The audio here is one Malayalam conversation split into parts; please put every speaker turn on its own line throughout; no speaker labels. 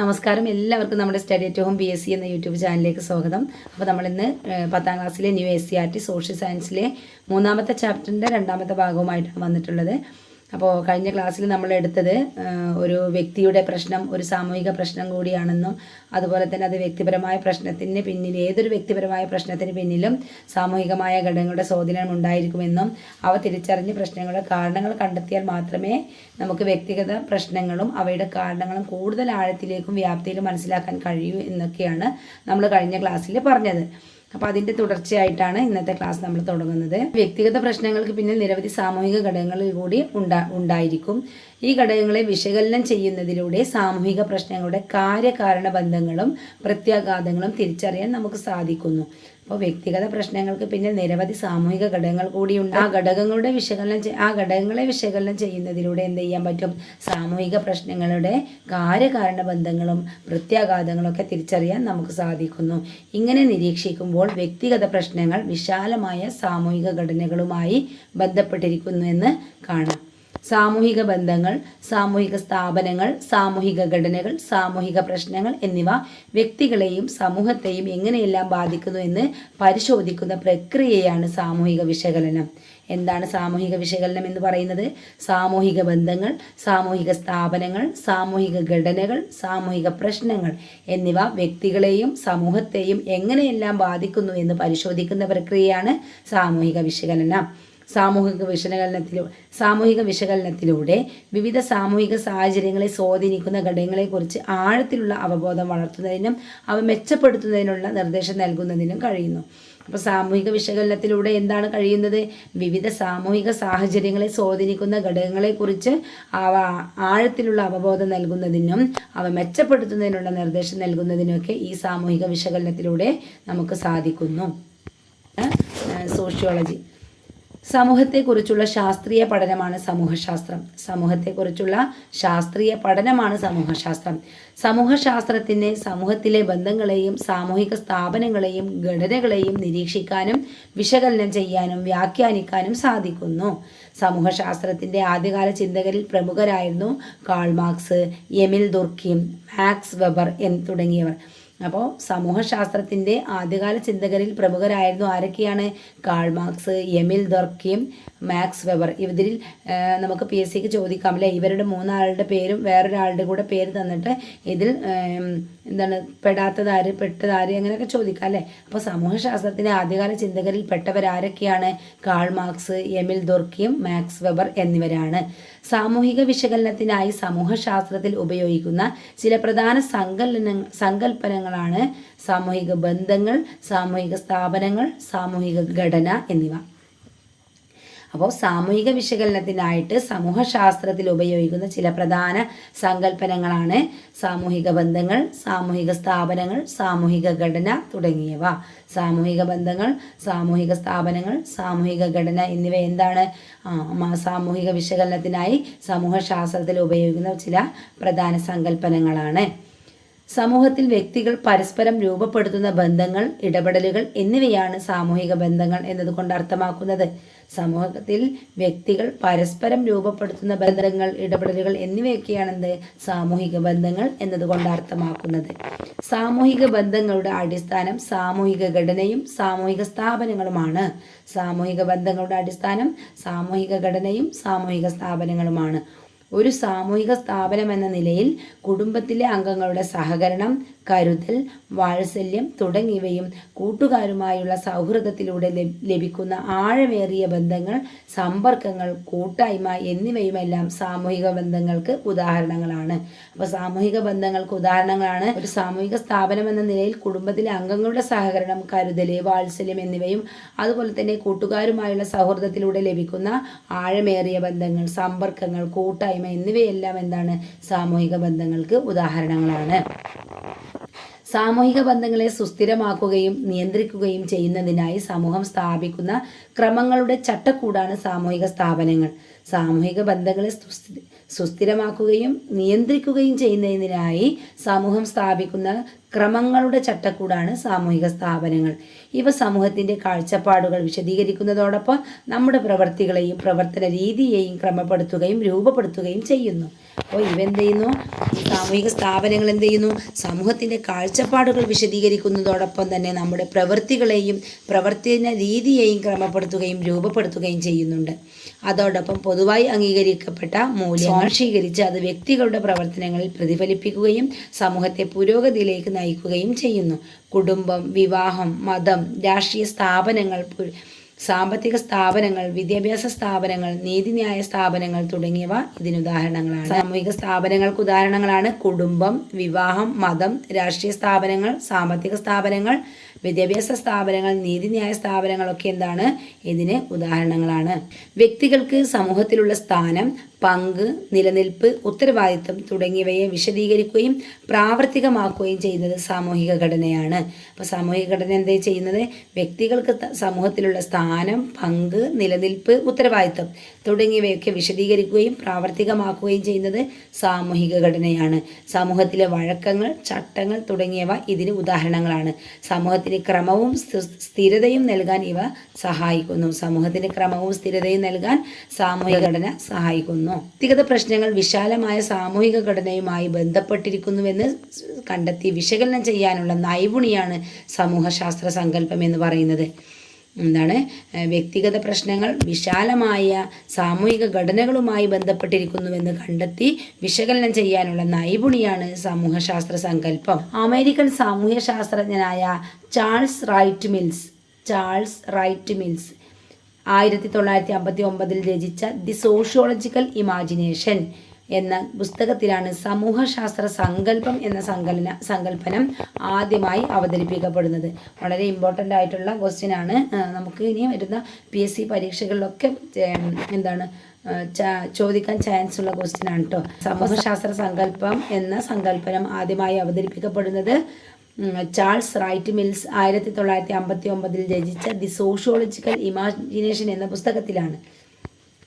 നമസ്കാരം. എല്ലാവർക്കും നമ്മുടെ study at home B S C എന്ന യൂട്യൂബ് ചാനലിലേക്ക് സ്വാഗതം. അപ്പോൾ നമ്മളിന്ന് പത്താം ക്ലാസ്സിലെ new S C R T social സയൻസിലെ മൂന്നാമത്തെ ചാപ്റ്ററിന്റെ രണ്ടാമത്തെ ഭാഗവുമായിട്ടാണ് വന്നിട്ടുള്ളത്. അപ്പോൾ കഴിഞ്ഞ ക്ലാസ്സിൽ നമ്മൾ എടുത്തത് ഒരു വ്യക്തിയുടെ പ്രശ്നം ഒരു സാമൂഹിക പ്രശ്നം കൂടിയാണെന്നും അതുപോലെ തന്നെ അത് വ്യക്തിപരമായ പ്രശ്നത്തിന് പിന്നിൽ ഏതൊരു വ്യക്തിപരമായ പ്രശ്നത്തിന് പിന്നിലും സാമൂഹികമായ ഘടകങ്ങളുടെ സ്വാധീനം ഉണ്ടായിരിക്കുമെന്നും അവ തിരിച്ചറിഞ്ഞ് പ്രശ്നങ്ങളുടെ കാരണങ്ങൾ കണ്ടെത്തിയാൽ മാത്രമേ നമുക്ക് വ്യക്തിഗത പ്രശ്നങ്ങളും അവയുടെ കാരണങ്ങളും കൂടുതൽ ആഴത്തിലേക്കും വ്യാപ്തിയിലും മനസ്സിലാക്കാൻ കഴിയൂ എന്നൊക്കെയാണ് നമ്മൾ കഴിഞ്ഞ ക്ലാസ്സിൽ പറഞ്ഞത്. അപ്പോൾ അതിന്റെ തുടർച്ചയായിട്ടാണ് ഇന്നത്തെ ക്ലാസ് നമ്മൾ തുടങ്ങുന്നത്. വ്യക്തിഗത പ്രശ്നങ്ങൾക്ക് പിന്നിൽ നിരവധി സാമൂഹിക ഘടകങ്ങളിൽ കൂടി ഉണ്ടാ ഉണ്ടായിരിക്കും. ഈ ഘടകങ്ങളെ വിശകലനം ചെയ്യുന്നതിലൂടെ സാമൂഹിക പ്രശ്നങ്ങളുടെ കാര്യകാരണ ബന്ധങ്ങളും പ്രത്യാഘാതങ്ങളും തിരിച്ചറിയാൻ നമുക്ക് സാധിക്കുന്നു. അപ്പോൾ വ്യക്തിഗത പ്രശ്നങ്ങൾക്ക് പിന്നിൽ നിരവധി സാമൂഹിക ഘടകങ്ങൾ കൂടിയുണ്ട് ആ ഘടകങ്ങളുടെ വിശകലനം ആ ഘടകങ്ങളെ വിശകലനം ചെയ്യുന്നതിലൂടെ എന്ത് ചെയ്യാൻ പറ്റും? സാമൂഹിക പ്രശ്നങ്ങളുടെ കാര്യകാരണ ബന്ധങ്ങളും പ്രത്യാഘാതങ്ങളും ഒക്കെ തിരിച്ചറിയാൻ നമുക്ക് സാധിക്കുന്നു. ഇങ്ങനെ നിരീക്ഷിക്കുമ്പോൾ വ്യക്തിഗത പ്രശ്നങ്ങൾ വിശാലമായ സാമൂഹിക ഘടനകളുമായി ബന്ധപ്പെട്ടിരിക്കുന്നു എന്ന് കാണാം. സാമൂഹിക ബന്ധങ്ങൾ സാമൂഹിക സ്ഥാപനങ്ങൾ സാമൂഹിക ഘടനകൾ സാമൂഹിക പ്രശ്നങ്ങൾ എന്നിവ വ്യക്തികളെയും സമൂഹത്തെയും എങ്ങനെയെല്ലാം ബാധിക്കുന്നു എന്ന് പരിശോധിക്കുന്ന പ്രക്രിയയാണ് സാമൂഹിക വിശകലനം. എന്താണ് സാമൂഹിക വിശകലനം എന്ന് പറയുന്നത്? സാമൂഹിക ബന്ധങ്ങൾ സാമൂഹിക സ്ഥാപനങ്ങൾ സാമൂഹിക ഘടനകൾ സാമൂഹിക പ്രശ്നങ്ങൾ എന്നിവ വ്യക്തികളെയും സമൂഹത്തെയും എങ്ങനെയെല്ലാം ബാധിക്കുന്നു എന്ന് പരിശോധിക്കുന്ന പ്രക്രിയയാണ് സാമൂഹിക വിശകലനം. സാമൂഹിക വിശകലനത്തിലൂ സാമൂഹിക വിശകലനത്തിലൂടെ വിവിധ സാമൂഹിക സാഹചര്യങ്ങളെ സ്വാധീനിക്കുന്ന ഘടകങ്ങളെക്കുറിച്ച് ആഴത്തിലുള്ള അവബോധം വളർത്തുന്നതിനും അവ മെച്ചപ്പെടുത്തുന്നതിനുള്ള നിർദ്ദേശം നൽകുന്നതിനും കഴിയുന്നു. അപ്പോൾ സാമൂഹിക വിശകലനത്തിലൂടെ എന്താണ് കഴിയുന്നത്? വിവിധ സാമൂഹിക സാഹചര്യങ്ങളെ സ്വാധീനിക്കുന്ന ഘടകങ്ങളെക്കുറിച്ച് അവ ആഴത്തിലുള്ള അവബോധം നൽകുന്നതിനും അവ മെച്ചപ്പെടുത്തുന്നതിനുള്ള നിർദ്ദേശം നൽകുന്നതിനുമൊക്കെ ഈ സാമൂഹിക വിശകലനത്തിലൂടെ നമുക്ക് സാധിക്കുന്നു. സോഷ്യോളജി. സമൂഹത്തെക്കുറിച്ചുള്ള ശാസ്ത്രീയ പഠനമാണ് സമൂഹശാസ്ത്രം. സമൂഹത്തെക്കുറിച്ചുള്ള ശാസ്ത്രീയ പഠനമാണ് സമൂഹശാസ്ത്രം. സമൂഹശാസ്ത്രത്തിന് സമൂഹത്തിലെ ബന്ധങ്ങളെയും സാമൂഹിക സ്ഥാപനങ്ങളെയും ഘടനകളെയും നിരീക്ഷിക്കാനും വിശകലനം ചെയ്യാനും വ്യാഖ്യാനിക്കാനും സാധിക്കുന്നു. സമൂഹശാസ്ത്രത്തിന്റെ ആദ്യകാല ചിന്തകരിൽ പ്രമുഖരായിരുന്നു Karl Marx Emile Durkheim Max Weber തുടങ്ങിയവർ. അപ്പോൾ സമൂഹശാസ്ത്രത്തിന്റെ ആദ്യകാല ചിന്തകരിൽ പ്രമുഖരായിരുന്നു ആരൊക്കെയാണ്? കാൾ മാർക്സ് എമിൽ ദർക്കിയും മാക്സ് വെബർ. ഇവരിൽ നമുക്ക് പി എസ് സിക്ക് ചോദിക്കാം അല്ലേ? ഇവരുടെ മൂന്നാളുടെ പേരും വേറൊരാളുടെ കൂടെ പേര് തന്നിട്ട് ഇതിൽ എന്താണ് പെടാത്തതാര് പെട്ടതാര് അങ്ങനെയൊക്കെ ചോദിക്കാം അല്ലേ? അപ്പോൾ സമൂഹശാസ്ത്രത്തിന്റെ ആദ്യകാല ചിന്തകരിൽ പെട്ടവരാരൊക്കെയാണ് കാൾ മാർക്സ് എമിൽ ദുർക്കിയും മാക്സ് വെബർ എന്നിവരാണ്. സാമൂഹിക വിശകലനത്തിനായി സമൂഹശാസ്ത്രത്തിൽ ഉപയോഗിക്കുന്ന ചില പ്രധാന സങ്കലന സങ്കല്പനങ്ങളാണ് സാമൂഹിക ബന്ധങ്ങൾ സാമൂഹിക സ്ഥാപനങ്ങൾ സാമൂഹിക ഘടന എന്നിവ. അപ്പോൾ സാമൂഹിക വിശകലനത്തിനായിട്ട് സമൂഹശാസ്ത്രത്തിൽ ഉപയോഗിക്കുന്ന ചില പ്രധാന സങ്കല്പനങ്ങളാണ് സാമൂഹിക ബന്ധങ്ങൾ സാമൂഹിക സ്ഥാപനങ്ങൾ സാമൂഹിക ഘടന തുടങ്ങിയവ. സാമൂഹിക ബന്ധങ്ങൾ സാമൂഹിക സ്ഥാപനങ്ങൾ സാമൂഹിക ഘടന എന്നിവ എന്താണ്? സാമൂഹിക വിശകലനത്തിനായി സമൂഹശാസ്ത്രത്തിൽ ഉപയോഗിക്കുന്ന ചില പ്രധാന സങ്കല്പനങ്ങളാണ്. സമൂഹത്തിൽ വ്യക്തികൾ പരസ്പരം രൂപപ്പെടുത്തുന്ന ബന്ധങ്ങൾ ഇടപെടലുകൾ എന്നിവയാണ് സാമൂഹിക ബന്ധങ്ങൾ എന്നതുകൊണ്ട് അർത്ഥമാക്കുന്നത്. സമൂഹത്തിൽ വ്യക്തികൾ പരസ്പരം രൂപപ്പെടുത്തുന്ന ബന്ധങ്ങൾ ഇടപെടലുകൾ എന്നിവയൊക്കെയാണെന്ത്? സാമൂഹിക ബന്ധങ്ങൾ എന്നതുകൊണ്ട് അർത്ഥമാക്കുന്നത്. സാമൂഹിക ബന്ധങ്ങളുടെ അടിസ്ഥാനം സാമൂഹിക ഘടനയും സാമൂഹിക സ്ഥാപനങ്ങളുമാണ്. സാമൂഹിക ബന്ധങ്ങളുടെ അടിസ്ഥാനം സാമൂഹിക ഘടനയും സാമൂഹിക സ്ഥാപനങ്ങളുമാണ്. ഒരു സാമൂഹിക സ്ഥാപനം എന്ന നിലയിൽ കുടുംബത്തിലെ അംഗങ്ങളുടെ സഹകരണം കരുതൽ വാത്സല്യം തുടങ്ങിയവയും കൂട്ടുകാരുമായുള്ള സൗഹൃദത്തിലൂടെ ലഭിക്കുന്ന ആഴമേറിയ ബന്ധങ്ങൾ സമ്പർക്കങ്ങൾ കൂട്ടായ്മ എന്നിവയുമെല്ലാം സാമൂഹിക ബന്ധങ്ങൾക്ക് ഉദാഹരണങ്ങളാണ്. അപ്പോൾ സാമൂഹിക ബന്ധങ്ങൾക്ക് ഉദാഹരണങ്ങളാണ്. ഒരു സാമൂഹിക സ്ഥാപനം എന്ന നിലയിൽ കുടുംബത്തിലെ അംഗങ്ങളുടെ സഹകരണം കരുതൽ വാത്സല്യം എന്നിവയും അതുപോലെ തന്നെ കൂട്ടുകാരുമായുള്ള സൗഹൃദത്തിലൂടെ ലഭിക്കുന്ന ആഴമേറിയ ബന്ധങ്ങൾ സമ്പർക്കങ്ങൾ കൂട്ടായ്മ എന്നിവയെല്ലാം എന്താണ്? സാമൂഹിക ബന്ധങ്ങൾക്ക് ഉദാഹരണങ്ങളാണ്. സാമൂഹിക ബന്ധങ്ങളെ സുസ്ഥിരമാക്കുകയും നിയന്ത്രിക്കുകയും ചെയ്യുന്നതിനായി സമൂഹം സ്ഥാപിക്കുന്ന ക്രമങ്ങളുടെ ചട്ടക്കൂടാണ് സാമൂഹിക സ്ഥാപനങ്ങൾ. സാമൂഹിക ബന്ധങ്ങളെ സുസ്ഥിരമാക്കുകയും നിയന്ത്രിക്കുകയും ചെയ്യുന്നതിനായി സമൂഹം സ്ഥാപിക്കുന്ന ക്രമങ്ങളുടെ ചട്ടക്കൂടാണ് സാമൂഹിക സ്ഥാപനങ്ങൾ. ഇവ സമൂഹത്തിന്റെ കാഴ്ചപ്പാടുകൾ വിശദീകരിക്കുന്നതോടൊപ്പം നമ്മുടെ പ്രവർത്തികളെയും പ്രവർത്തന രീതിയെയും ക്രമപ്പെടുത്തുകയും രൂപപ്പെടുത്തുകയും ചെയ്യുന്നു. അപ്പോൾ ഇവ എന്ത് ചെയ്യുന്നു സാമൂഹിക സ്ഥാപനങ്ങൾ എന്ത് ചെയ്യുന്നു സമൂഹത്തിന്റെ കാഴ്ചപ്പാടുകൾ വിശദീകരിക്കുന്നതോടൊപ്പം തന്നെ നമ്മുടെ പ്രവൃത്തികളെയും പ്രവർത്തന രീതിയെയും ക്രമപ്പെടുത്തുകയും രൂപപ്പെടുത്തുകയും ചെയ്യുന്നുണ്ട്. അതോടൊപ്പം പൊതുവായി അംഗീകരിക്കപ്പെട്ട മൂല്യങ്ങൾ സ്വീകരിച്ച് അത് വ്യക്തികളുടെ പ്രവർത്തനങ്ങളിൽ പ്രതിഫലിപ്പിക്കുകയും സമൂഹത്തെ പുരോഗതിയിലേക്ക് നയിക്കുകയും ചെയ്യുന്നു. കുടുംബം വിവാഹം മതം രാഷ്ട്രീയ സ്ഥാപനങ്ങൾ സാമ്പത്തിക സ്ഥാപനങ്ങൾ വിദ്യാഭ്യാസ സ്ഥാപനങ്ങൾ നീതിന്യായ സ്ഥാപനങ്ങൾ തുടങ്ങിയവ ഇതിന് ഉദാഹരണങ്ങളാണ്. സാമൂഹിക സ്ഥാപനങ്ങൾക്ക് ഉദാഹരണങ്ങളാണ് കുടുംബം വിവാഹം മതം രാഷ്ട്രീയ സ്ഥാപനങ്ങൾ സാമ്പത്തിക സ്ഥാപനങ്ങൾ വിദ്യാഭ്യാസ സ്ഥാപനങ്ങൾ നീതിന്യായ സ്ഥാപനങ്ങളൊക്കെ എന്താണ്? ഇതിന് ഉദാഹരണങ്ങളാണ്. വ്യക്തികൾക്ക് സമൂഹത്തിലുള്ള സ്ഥാനം പങ്ക് നിലനിൽപ്പ് ഉത്തരവാദിത്വം തുടങ്ങിയവയെ വിശദീകരിക്കുകയും പ്രാവർത്തികമാക്കുകയും ചെയ്യുന്നത് സാമൂഹിക ഘടനയാണ്. അപ്പോൾ സാമൂഹിക ഘടന എന്താ ചെയ്യുന്നത്? വ്യക്തികൾക്ക് സമൂഹത്തിലുള്ള സ്ഥാനം പങ്ക് നിലനിൽപ്പ് ഉത്തരവാദിത്വം തുടങ്ങിയവയൊക്കെ വിശദീകരിക്കുകയും പ്രാവർത്തികമാക്കുകയും ചെയ്യുന്നത് സാമൂഹിക ഘടനയാണ്. സമൂഹത്തിലെ വഴക്കങ്ങൾ ചട്ടങ്ങൾ തുടങ്ങിയവ ഇതിന് ഉദാഹരണങ്ങളാണ്. സമൂഹത്തിന് ക്രമവും സ്ഥിരതയും നൽകാൻ ഇവ സഹായിക്കുന്നു. സമൂഹത്തിന് ക്രമവും സ്ഥിരതയും നൽകാൻ സാമൂഹിക ഘടന സഹായിക്കുന്നു. വ്യക്തിഗത പ്രശ്നങ്ങൾ വിശാലമായ സാമൂഹിക ഘടനയുമായി ബന്ധപ്പെട്ടിരിക്കുന്നുവെന്ന് കണ്ടെത്തി വിശകലനം ചെയ്യാനുള്ള നൈപുണിയാണ് സമൂഹശാസ്ത്ര സങ്കല്പം എന്ന് പറയുന്നത്. എന്താണ്? വ്യക്തിഗത പ്രശ്നങ്ങൾ വിശാലമായ സാമൂഹിക ഘടനകളുമായി ബന്ധപ്പെട്ടിരിക്കുന്നുവെന്ന് കണ്ടെത്തി വിശകലനം ചെയ്യാനുള്ള നൈപുണിയാണ് സമൂഹശാസ്ത്ര സങ്കല്പം. അമേരിക്കൻ സാമൂഹ്യ ശാസ്ത്രജ്ഞനായ Charles Wright Mills Charles Wright Mills ആയിരത്തി തൊള്ളായിരത്തി അമ്പത്തി ഒമ്പതിൽ രചിച്ച ദി സോഷ്യോളജിക്കൽ ഇമാജിനേഷൻ എന്ന പുസ്തകത്തിലാണ് സമൂഹശാസ്ത്ര സങ്കല്പം എന്ന സങ്കലന സങ്കല്പനം ആദ്യമായി അവതരിപ്പിക്കപ്പെടുന്നത്. വളരെ ഇമ്പോർട്ടന്റ് ആയിട്ടുള്ള ക്വസ്റ്റ്യൻ ആണ്. നമുക്ക് ഇനി വരുന്ന പി എസ് സി പരീക്ഷകളിലൊക്കെ എന്താണ് ചോദിക്കാൻ ചാൻസ് ഉള്ള ക്വസ്റ്റ്യൻ ആണ് കേട്ടോ സമൂഹശാസ്ത്ര സങ്കല്പം എന്ന സങ്കല്പനം ആദ്യമായി അവതരിപ്പിക്കപ്പെടുന്നത് ചാൾസ് റൈറ്റ് മിൽസ് ആയിരത്തി തൊള്ളായിരത്തി അമ്പത്തി ഒമ്പതിൽ രചിച്ച ദി സോഷ്യോളജിക്കൽ ഇമാജിനേഷൻ എന്ന പുസ്തകത്തിലാണ്.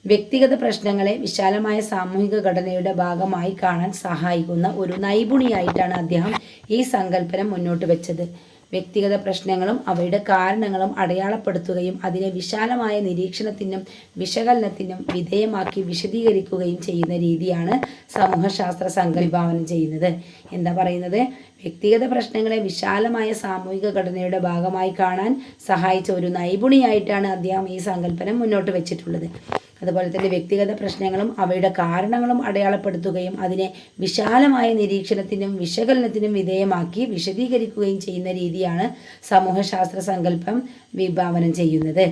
വ്യക്തിഗത പ്രശ്നങ്ങളെ വിശാലമായ സാമൂഹിക ഘടനയുടെ ഭാഗമായി കാണാൻ സഹായിക്കുന്ന ഒരു നൈപുണിയായിട്ടാണ് അദ്ദേഹം ഈ സങ്കല്പനം മുന്നോട്ട് വെച്ചത്. വ്യക്തിഗത പ്രശ്നങ്ങളും അവയുടെ കാരണങ്ങളും അടയാളപ്പെടുത്തുകയും അതിനെ വിശാലമായ നിരീക്ഷണത്തിനും വിശകലനത്തിനും വിധേയമാക്കി വിശദീകരിക്കുകയും ചെയ്യുന്ന രീതിയാണ് സമൂഹശാസ്ത്ര സംഘവിഭാവനം ചെയ്യുന്നത്. എന്താ പറയുന്നത്? വ്യക്തിഗത പ്രശ്നങ്ങളെ വിശാലമായ സാമൂഹിക ഘടനയുടെ ഭാഗമായി കാണാൻ സഹായിച്ച ഒരു നൈപുണിയായിട്ടാണ് അദ്ദേഹം ഈ സങ്കല്പനം മുന്നോട്ട് വെച്ചിട്ടുള്ളത്. അതുപോലെ തന്നെ വ്യക്തിഗത പ്രശ്നങ്ങളും അവയുടെ കാരണങ്ങളും അടയാളപ്പെടുത്തുകയും അതിനെ വിശാലമായ നിരീക്ഷണത്തിനും വിശകലനത്തിനും വിധേയമാക്കി വിശദീകരിക്കുകയും ചെയ്യുന്ന രീതിയാണ് സമൂഹശാസ്ത്ര സങ്കല്പം വിഭാവനം ചെയ്യുന്നത്.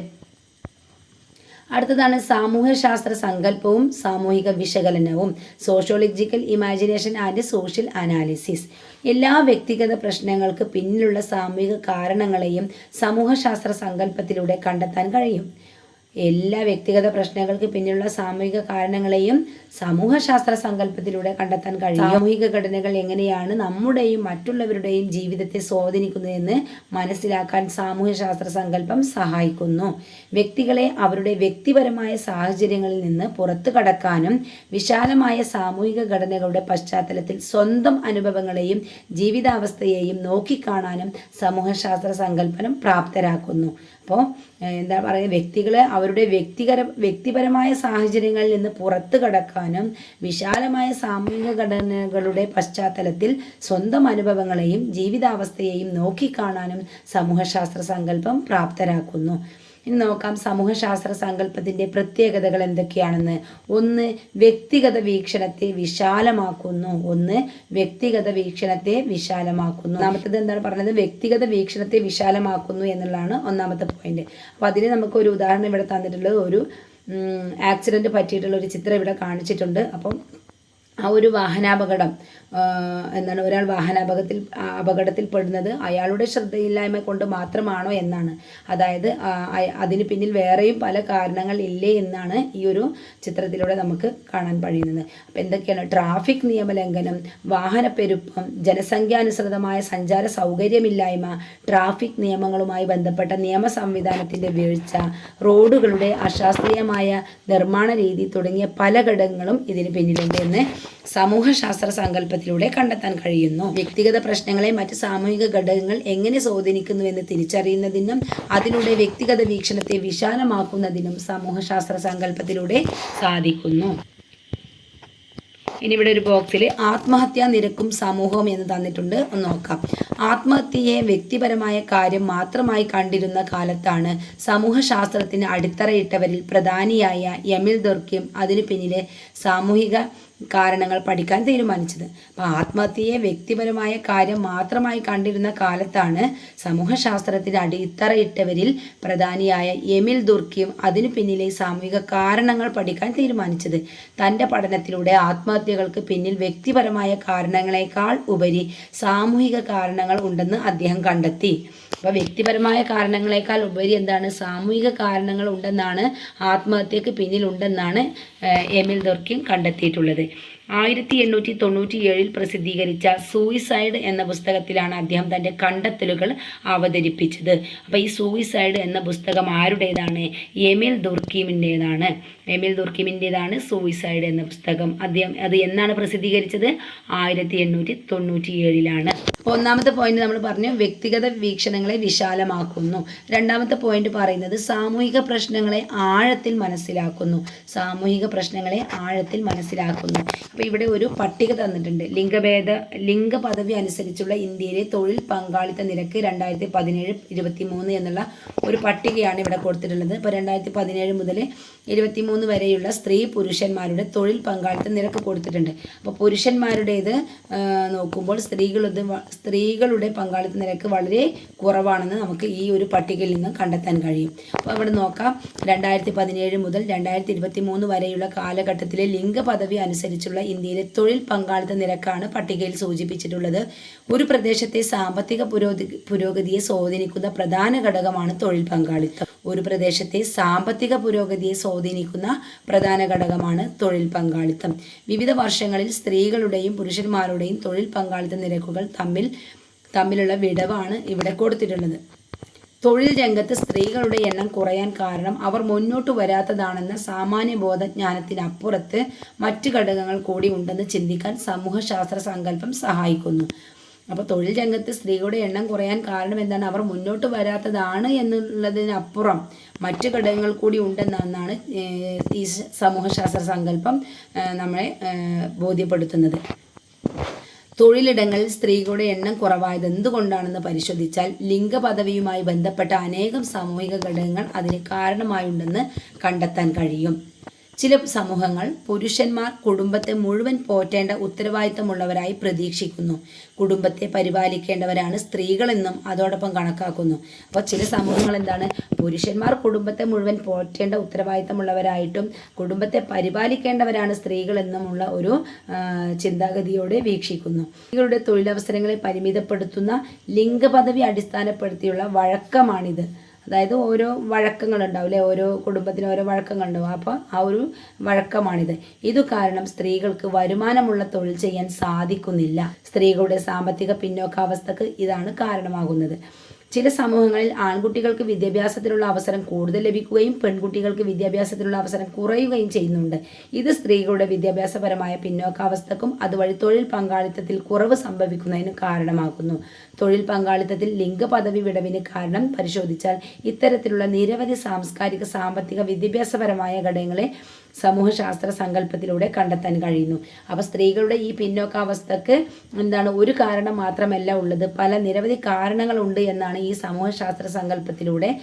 അടുത്തതാണ് സാമൂഹ്യശാസ്ത്ര സങ്കല്പവും സാമൂഹിക വിശകലനവും sociological imagination and social analysis. എല്ലാ വ്യക്തിഗത പ്രശ്നങ്ങൾക്ക് പിന്നിലുള്ള സാമൂഹിക കാരണങ്ങളെയും സമൂഹശാസ്ത്ര സങ്കല്പത്തിലൂടെ കണ്ടെത്താൻ കഴിയും. എല്ലാ വ്യക്തിഗത പ്രശ്നങ്ങൾക്ക് പിന്നിലുള്ള സാമൂഹിക കാരണങ്ങളെയും സമൂഹശാസ്ത്ര സങ്കല്പത്തിലൂടെ കണ്ടെത്താൻ കഴിയും. സാമൂഹിക ഘടനകൾ എങ്ങനെയാണ് നമ്മുടെയും മറ്റുള്ളവരുടെയും ജീവിതത്തെ സ്വാധീനിക്കുന്നതെന്ന് മനസ്സിലാക്കാൻ സാമൂഹ്യശാസ്ത്ര സങ്കല്പം സഹായിക്കുന്നു. വ്യക്തികളെ അവരുടെ വ്യക്തിപരമായ സാഹചര്യങ്ങളിൽ നിന്ന് പുറത്തു കടക്കാനും വിശാലമായ സാമൂഹിക ഘടനകളുടെ പശ്ചാത്തലത്തിൽ സ്വന്തം അനുഭവങ്ങളെയും ജീവിതാവസ്ഥയെയും നോക്കിക്കാണാനും സമൂഹശാസ്ത്ര സങ്കല്പനം പ്രാപ്തരാക്കുന്നു അപ്പോൾ എന്താ പറയുക വ്യക്തികളെ അവരുടെ വ്യക്തികര വ്യക്തിപരമായ സാഹചര്യങ്ങളിൽ നിന്ന് പുറത്തു കടക്കാനും വിശാലമായ സാമൂഹിക ഘടനകളുടെ പശ്ചാത്തലത്തിൽ സ്വന്തം അനുഭവങ്ങളെയും ജീവിതാവസ്ഥയെയും നോക്കിക്കാണാനും സമൂഹശാസ്ത്ര സങ്കല്പം പ്രാപ്തരാക്കുന്നു. ഇനി നോക്കാം സമൂഹശാസ്ത്ര സങ്കല്പത്തിന്റെ പ്രത്യേകതകൾ എന്തൊക്കെയാണെന്ന്. ഒന്ന് വ്യക്തിഗത വീക്ഷണത്തെ വിശാലമാക്കുന്നു. ഒന്ന് വ്യക്തിഗത വീക്ഷണത്തെ വിശാലമാക്കുന്നു. ഒന്നാമത്തത് എന്താണ് പറഞ്ഞത്? വ്യക്തിഗത വീക്ഷണത്തെ വിശാലമാക്കുന്നു എന്നുള്ളതാണ് ഒന്നാമത്തെ പോയിന്റ് അപ്പോൾ അതിന് നമുക്ക് ഒരു ഉദാഹരണം ഇവിടെ തന്നിട്ടുള്ളത് ഒരു ആക്സിഡന്റ് പറ്റിയിട്ടുള്ള ഒരു ചിത്രം ഇവിടെ കാണിച്ചിട്ടുണ്ട്. അപ്പം ആ ഒരു വാഹനാപകടം എന്താണ് ഒരാൾ വാഹനാപകടത്തിൽ അപകടത്തിൽ അപകടത്തിൽപ്പെടുന്നത് അയാളുടെ ശ്രദ്ധയില്ലായ്മ കൊണ്ട് മാത്രമാണോ എന്നാണ്. അതായത് അതിന് പിന്നിൽ വേറെയും പല കാരണങ്ങൾ ഇല്ലേ എന്നാണ് ഈ ഒരു ചിത്രത്തിലൂടെ നമുക്ക് കാണാൻ കഴിയുന്നത്. അപ്പം എന്തൊക്കെയാണ്? ട്രാഫിക് നിയമലംഘനം വാഹനപ്പെരുപ്പം ജനസംഖ്യാനുസൃതമായ സഞ്ചാര സൗകര്യമില്ലായ്മ ട്രാഫിക് നിയമങ്ങളുമായി ബന്ധപ്പെട്ട നിയമ സംവിധാനത്തിന്റെ വീഴ്ച റോഡുകളുടെ അശാസ്ത്രീയമായ നിർമ്മാണ രീതി തുടങ്ങിയ പല ഘടകങ്ങളും ഇതിന് പിന്നിലുണ്ട് എന്ന് സമൂഹശാസ്ത്ര സങ്കല്പത്തിലൂടെ കണ്ടെത്താൻ കഴിയുന്നു. വ്യക്തിഗത പ്രശ്നങ്ങളെ മറ്റ് സാമൂഹിക ഘടകങ്ങൾ എങ്ങനെ സ്വാധീനിക്കുന്നു എന്ന് തിരിച്ചറിയുന്നതിനും അതിലൂടെ വ്യക്തിഗത വീക്ഷണത്തെ വിശാലമാക്കുന്നതിനും സമൂഹശാസ്ത്ര സങ്കല്പത്തിലൂടെ സാധിക്കുന്നു. ഇനി ഇവിടെ ഒരു ബോക്സിൽ ആത്മഹത്യാ നിരക്കും സമൂഹവും എന്ന് തന്നിട്ടുണ്ട്. ഒന്ന് നോക്കാം. ആത്മഹത്യയെ വ്യക്തിപരമായ കാര്യം മാത്രമായി കണ്ടിരുന്ന കാലത്താണ് സമൂഹശാസ്ത്രത്തിന് അടിത്തറയിട്ടവരിൽ പ്രധാനിയായ എമിൽ ദുർക്കിയും അതിനു പിന്നിലെ സാമൂഹിക കാരണങ്ങൾ പഠിക്കാൻ തീരുമാനിച്ചത്. അപ്പോൾ ആത്മഹത്യയെ വ്യക്തിപരമായ കാര്യം മാത്രമായി കണ്ടിരുന്ന കാലത്താണ് സമൂഹശാസ്ത്രത്തിന് അടിത്തറയിട്ടവരിൽ പ്രധാനിയായ എമിൽ ദുർക്കിയും അതിനു പിന്നിലെ സാമൂഹിക കാരണങ്ങൾ പഠിക്കാൻ തീരുമാനിച്ചത്. തന്റെ പഠനത്തിലൂടെ ആത്മഹത്യകൾക്ക് പിന്നിൽ വ്യക്തിപരമായ കാരണങ്ങളെക്കാൾ ഉപരി സാമൂഹിക കാരണങ്ങൾ ഉണ്ടെന്ന് അദ്ദേഹം കണ്ടെത്തി. അപ്പോൾ വ്യക്തിപരമായ കാരണങ്ങളെക്കാൾ ഉപരി എന്താണ്? സാമൂഹിക കാരണങ്ങൾ ഉണ്ടെന്നാണ് ആത്മഹത്യക്ക് പിന്നിലുണ്ടെന്നാണ് എമിൽ ദുർക്കിം കണ്ടെത്തിയിട്ടുള്ളത്. ആയിരത്തി എണ്ണൂറ്റി തൊണ്ണൂറ്റി ഏഴിൽ പ്രസിദ്ധീകരിച്ച സൂയിസൈഡ് എന്ന പുസ്തകത്തിലാണ് അദ്ദേഹം തന്റെ കണ്ടെത്തലുകൾ അവതരിപ്പിച്ചത്. അപ്പോൾ ഈ സൂയിസൈഡ് എന്ന പുസ്തകം ആരുടേതാണ്? എമിൽ ദുർക്കീമിന്റേതാണ്. എമിൽ ദുർക്കീമിന്റേതാണ് സൂയിസൈഡ് എന്ന പുസ്തകം. അദ്ദേഹം അത് എന്നാണ് പ്രസിദ്ധീകരിച്ചത്? ആയിരത്തി എണ്ണൂറ്റി തൊണ്ണൂറ്റി ഏഴിലാണ് ഒന്നാമത്തെ പോയിന്റ് നമ്മൾ പറഞ്ഞു വ്യക്തിഗത വീക്ഷണങ്ങളെ വിശാലമാക്കുന്നു. രണ്ടാമത്തെ പോയിന്റ് പറയുന്നത് സാമൂഹിക പ്രശ്നങ്ങളെ ആഴത്തിൽ മനസ്സിലാക്കുന്നു. സാമൂഹിക പ്രശ്നങ്ങളെ ആഴത്തിൽ മനസ്സിലാക്കുന്നു. അപ്പോൾ ഇവിടെ ഒരു പട്ടിക തന്നിട്ടുണ്ട്. ലിംഗഭേദ ലിംഗ പദവി അനുസരിച്ചുള്ള ഇന്ത്യയിലെ തൊഴിൽ പങ്കാളിത്ത നിരക്ക് രണ്ടായിരത്തി പതിനേഴ് ഇരുപത്തി മൂന്ന് എന്നുള്ള ഒരു പട്ടികയാണ് ഇവിടെ കൊടുത്തിട്ടുള്ളത്. ഇപ്പോൾ രണ്ടായിരത്തി പതിനേഴ് മുതൽ ഇരുപത്തി മൂന്ന് വരെയുള്ള സ്ത്രീ പുരുഷന്മാരുടെ തൊഴിൽ പങ്കാളിത്ത നിരക്ക് കൊടുത്തിട്ടുണ്ട്. അപ്പോൾ പുരുഷന്മാരുടേത് നോക്കുമ്പോൾ സ്ത്രീകളത് സ്ത്രീകളുടെ പങ്കാളിത്ത നിരക്ക് വളരെ കുറവാണെന്ന് നമുക്ക് ഈ ഒരു പട്ടികയിൽ നിന്ന് കണ്ടെത്താൻ കഴിയും. അപ്പോൾ അവിടെ നോക്കാം. രണ്ടായിരത്തി പതിനേഴ് മുതൽ രണ്ടായിരത്തി ഇരുപത്തി മൂന്ന് വരെയുള്ള കാലഘട്ടത്തിലെ ലിംഗ പദവി അനുസരിച്ചുള്ള ഇന്ത്യയിലെ തൊഴിൽ പങ്കാളിത്ത നിരക്കാണ് പട്ടികയിൽ സൂചിപ്പിച്ചിട്ടുള്ളത്. ഒരു പ്രദേശത്തെ സാമ്പത്തിക പുരോഗതി പുരോഗതിയെ സ്വാധീനിക്കുന്ന പ്രധാന ഘടകമാണ് തൊഴിൽ പങ്കാളിത്തം. ഒരു പ്രദേശത്തെ സാമ്പത്തിക പുരോഗതിയെ സ്വാധീനിക്കുന്ന പ്രധാന ഘടകമാണ് തൊഴിൽ പങ്കാളിത്തം. വിവിധ വർഷങ്ങളിൽ സ്ത്രീകളുടെയും പുരുഷന്മാരുടെയും തൊഴിൽ പങ്കാളിത്ത നിരക്കുകൾ തമ്മിൽ തമ്മിലുള്ള വിടവാണ് ഇവിടെ കൊടുത്തിട്ടുള്ളത്. തൊഴിൽ രംഗത്ത് സ്ത്രീകളുടെ എണ്ണം കുറയാൻ കാരണം അവർ മുന്നോട്ട് വരാത്തതാണെന്ന സാമാന്യ ബോധജ്ഞാനത്തിനപ്പുറത്ത് മറ്റു ഘടകങ്ങൾ കൂടി ഉണ്ടെന്ന് ചിന്തിക്കാൻ സമൂഹശാസ്ത്ര സങ്കല്പം സഹായിക്കുന്നു. അപ്പോൾ തൊഴിൽ രംഗത്ത് സ്ത്രീകളുടെ എണ്ണം കുറയാൻ കാരണം എന്താണ്? അവർ മുന്നോട്ട് വരാത്തതാണ് എന്നുള്ളതിനപ്പുറം മറ്റു ഘടകങ്ങൾ കൂടി ഉണ്ടെന്നാണ് ഈ സമൂഹശാസ്ത്ര സങ്കല്പം നമ്മളെ ബോധ്യപ്പെടുത്തുന്നത്. തൊഴിലിടങ്ങളിൽ സ്ത്രീകളുടെ എണ്ണം കുറവായത് എന്തുകൊണ്ടാണെന്ന് പരിശോധിച്ചാൽ ലിംഗപദവിയുമായി ബന്ധപ്പെട്ട അനേകം സാമൂഹിക ഘടകങ്ങൾ അതിന് കാരണമായുണ്ടെന്ന് കണ്ടെത്താൻ കഴിയും. ചില സമൂഹങ്ങൾ പുരുഷന്മാർ കുടുംബത്തെ മുഴുവൻ പോറ്റേണ്ട ഉത്തരവാദിത്തമുള്ളവരായി പ്രതീക്ഷിക്കുന്നു. കുടുംബത്തെ പരിപാലിക്കേണ്ടവരാണ് സ്ത്രീകളെന്നും അതോടൊപ്പം കണക്കാക്കുന്നു. അപ്പോൾ ചില സമൂഹങ്ങൾ എന്താണ്? പുരുഷന്മാർ കുടുംബത്തെ മുഴുവൻ പോറ്റേണ്ട ഉത്തരവാദിത്തമുള്ളവരായിട്ടും കുടുംബത്തെ പരിപാലിക്കേണ്ടവരാണ് സ്ത്രീകളെന്നുമുള്ള ഒരു ചിന്താഗതിയോടെ വീക്ഷിക്കുന്നു. സ്ത്രീകളുടെ തൊഴിലവസരങ്ങളെ പരിമിതപ്പെടുത്തുന്ന ലിംഗപദവി അടിസ്ഥാനപ്പെടുത്തിയുള്ള വഴക്കമാണിത്. അതായത് ഓരോ വഴക്കങ്ങളുണ്ടാവും അല്ലെ ഓരോ കുടുംബത്തിന് ഓരോ വഴക്കങ്ങളുണ്ടാവും. അപ്പോൾ ആ ഒരു വഴക്കമാണിത്. ഇതു കാരണം സ്ത്രീകൾക്ക് വരുമാനമുള്ള തൊഴിൽ ചെയ്യാൻ സാധിക്കുന്നില്ല. സ്ത്രീകളുടെ സാമ്പത്തിക പിന്നോക്കാവസ്ഥക്ക് ഇതാണ് കാരണമാകുന്നത്. ചില സമൂഹങ്ങളിൽ ആൺകുട്ടികൾക്ക് വിദ്യാഭ്യാസത്തിനുള്ള അവസരം കൂടുതൽ ലഭിക്കുകയും പെൺകുട്ടികൾക്ക് വിദ്യാഭ്യാസത്തിനുള്ള അവസരം കുറയുകയും ചെയ്യുന്നുണ്ട്. ഇത് സ്ത്രീകളുടെ വിദ്യാഭ്യാസപരമായ പിന്നോക്കാവസ്ഥക്കും അതുവഴി തൊഴിൽ പങ്കാളിത്തത്തിൽ കുറവ് സംഭവിക്കുന്നതിന് കാരണമാകുന്നു. തൊഴിൽ പങ്കാളിത്തത്തിൽ ലിംഗപദവി വിടവിന് കാരണം പരിശോധിച്ചാൽ ഇത്തരത്തിലുള്ള നിരവധി സാംസ്കാരിക സാമ്പത്തിക വിദ്യാഭ്യാസപരമായ ഘടകങ്ങളെ സമൂഹശാസ്ത്ര സങ്കല്പത്തിലൂടെ കണ്ടെത്താൻ കഴിയുന്നു. അപ്പോൾ സ്ത്രീകളുടെ ഈ പിന്നോക്കാവസ്ഥക്ക് എന്താണ് ഒരു കാരണം മാത്രമല്ല ഉള്ളത്. പല നിരവധി കാരണങ്ങളുണ്ട് എന്നാണ് ഈ സമൂഹശാസ്ത്ര സങ്കല്പത്തിലൂടെ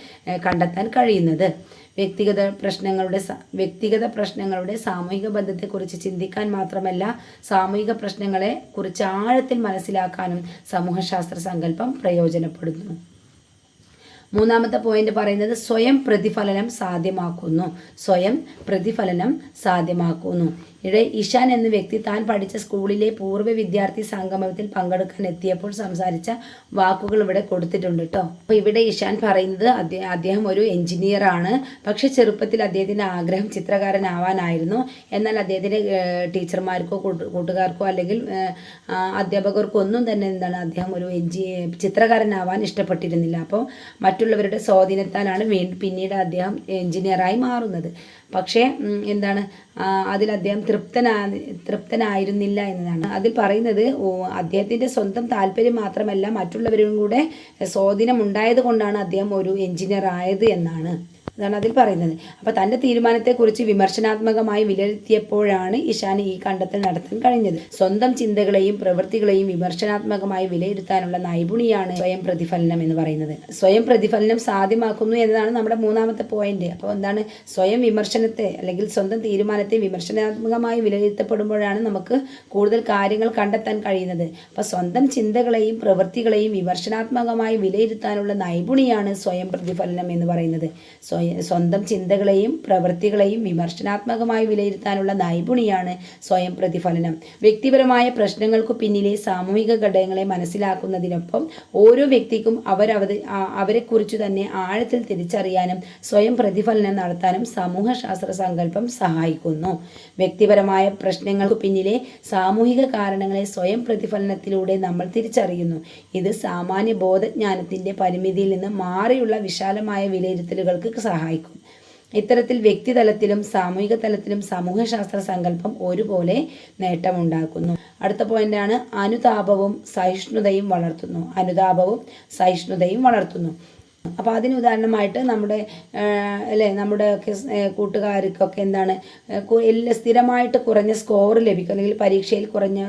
കണ്ടെത്താൻ കഴിയുന്നത്. വ്യക്തിഗത പ്രശ്നങ്ങളുടെ വ്യക്തിഗത പ്രശ്നങ്ങളുടെ സാമൂഹിക ബന്ധത്തെക്കുറിച്ച് ചിന്തിക്കാൻ മാത്രമല്ല സാമൂഹിക പ്രശ്നങ്ങളെ കുറിച്ച് ആഴത്തിൽ മനസ്സിലാക്കാനും സമൂഹശാസ്ത്ര സങ്കല്പം പ്രയോജനപ്പെടുന്നു. മൂന്നാമത്തെ പോയിന്റ് പറയുന്നത് സ്വയം പ്രതിഫലനം സാധ്യമാക്കുന്നു. സ്വയം പ്രതിഫലനം സാധ്യമാക്കുന്നു. ഇവിടെ ഇഷാൻ എന്ന വ്യക്തി താൻ പഠിച്ച സ്കൂളിലെ പൂർവ വിദ്യാർത്ഥി സംഗമത്തിൽ പങ്കെടുക്കാൻ എത്തിയപ്പോൾ സംസാരിച്ച വാക്കുകൾ ഇവിടെ കൊടുത്തിട്ടുണ്ട് കേട്ടോ അപ്പോൾ ഇവിടെ ഇഷാൻ പറയുന്നത് അദ്ദേഹം ഒരു എഞ്ചിനീയർ ആണ്. പക്ഷെ ചെറുപ്പത്തിൽ അദ്ദേഹത്തിന്റെ ആഗ്രഹം ചിത്രകാരനാവാനായിരുന്നു. എന്നാൽ അദ്ദേഹത്തിന്റെ ടീച്ചർമാർക്കോ കൂട്ടുകാർക്കോ അല്ലെങ്കിൽ അധ്യാപകർക്കോ ഒന്നും തന്നെ എന്താണ് അദ്ദേഹം ഒരു എഞ്ചി ചിത്രകാരനാവാൻ ഇഷ്ടപ്പെട്ടിരുന്നില്ല. അപ്പോൾ മറ്റുള്ളവരുടെ സ്വാധീനത്താലാണ് വീണ്ടും പിന്നീട് അദ്ദേഹം എഞ്ചിനീയറായി മാറുന്നത്. പക്ഷേ എന്താണ് അതിൽ അദ്ദേഹം തൃപ്തനാ തൃപ്തനായിരുന്നില്ല എന്നതാണ്. അതിൽ പറയുന്നത് അദ്ദേഹത്തിന്റെ സ്വന്തം താല്പര്യം മാത്രമല്ല മറ്റുള്ളവരും കൂടെ സ്വാധീനം ഉണ്ടായത് കൊണ്ടാണ് അദ്ദേഹം ഒരു എഞ്ചിനീയർ ആയത് എന്നാണ്. അതാണ് അതിൽ പറയുന്നത്. അപ്പോൾ തന്റെ തീരുമാനത്തെക്കുറിച്ച് വിമർശനാത്മകമായി വിലയിരുത്തിയപ്പോഴാണ് ഇഷാന് ഈ കണ്ടെത്തൽ നടത്താൻ കഴിഞ്ഞത്. സ്വന്തം ചിന്തകളെയും പ്രവൃത്തികളെയും വിമർശനാത്മകമായി വിലയിരുത്താനുള്ള നൈപുണിയാണ് സ്വയം പ്രതിഫലനം എന്ന് പറയുന്നത്. സ്വയം പ്രതിഫലനം സാധ്യമാക്കുന്നു എന്നതാണ് നമ്മുടെ മൂന്നാമത്തെ പോയിന്റ്. അപ്പോൾ എന്താണ്? സ്വയം വിമർശനത്തെ അല്ലെങ്കിൽ സ്വന്തം തീരുമാനത്തെ വിമർശനാത്മകമായി വിലയിരുത്തപ്പെടുമ്പോഴാണ് നമുക്ക് കൂടുതൽ കാര്യങ്ങൾ കണ്ടെത്താൻ കഴിയുന്നത്. അപ്പോൾ സ്വന്തം ചിന്തകളെയും പ്രവൃത്തികളെയും വിമർശനാത്മകമായി വിലയിരുത്താനുള്ള നൈപുണിയാണ് സ്വയം പ്രതിഫലനം എന്ന് പറയുന്നത്. സ്വയം സ്വന്തം ചിന്തകളെയും പ്രവൃത്തികളെയും വിമർശനാത്മകമായി വിലയിരുത്താനുള്ള നൈപുണിയാണ് സ്വയം പ്രതിഫലനം. വ്യക്തിപരമായ പ്രശ്നങ്ങൾക്കു പിന്നിലെ സാമൂഹിക ഘടകങ്ങളെ മനസ്സിലാക്കുന്നതിനൊപ്പം ഓരോ വ്യക്തിക്കും അവരവത് അവരെക്കുറിച്ച് തന്നെ ആഴത്തിൽ തിരിച്ചറിയാനും സ്വയം പ്രതിഫലനം നടത്താനും സമൂഹശാസ്ത്ര സങ്കല്പം സഹായിക്കുന്നു. വ്യക്തിപരമായ പ്രശ്നങ്ങൾക്ക് പിന്നിലെ സാമൂഹിക കാരണങ്ങളെ സ്വയം പ്രതിഫലനത്തിലൂടെ നമ്മൾ തിരിച്ചറിയുന്നു. ഇത് സാമാന്യ ബോധജ്ഞാനത്തിന്റെ പരിമിതിയിൽ നിന്ന് മാറിയുള്ള വിശാലമായ വിലയിരുത്തലുകൾക്ക് സഹായിക്കും. ഇത്തരത്തിൽ വ്യക്തിതലത്തിലും സാമൂഹിക തലത്തിലും സമൂഹശാസ്ത്ര സങ്കല്പം ഒരുപോലെ നേട്ടമുണ്ടാക്കുന്നു. അടുത്ത പോയിന്റാണ് അനുതാപവും സഹിഷ്ണുതയും വളർത്തുന്നു. അനുതാപവും സഹിഷ്ണുതയും വളർത്തുന്നു. അപ്പോൾ അതിന് ഉദാഹരണമായിട്ട് നമ്മുടെ അല്ലേ നമ്മുടെ ഒക്കെ കൂട്ടുകാർക്കൊക്കെ എന്താണ് എല്ലാ സ്ഥിരമായിട്ട് കുറഞ്ഞ സ്കോർ ലഭിക്കും അല്ലെങ്കിൽ പരീക്ഷയിൽ കുറഞ്ഞ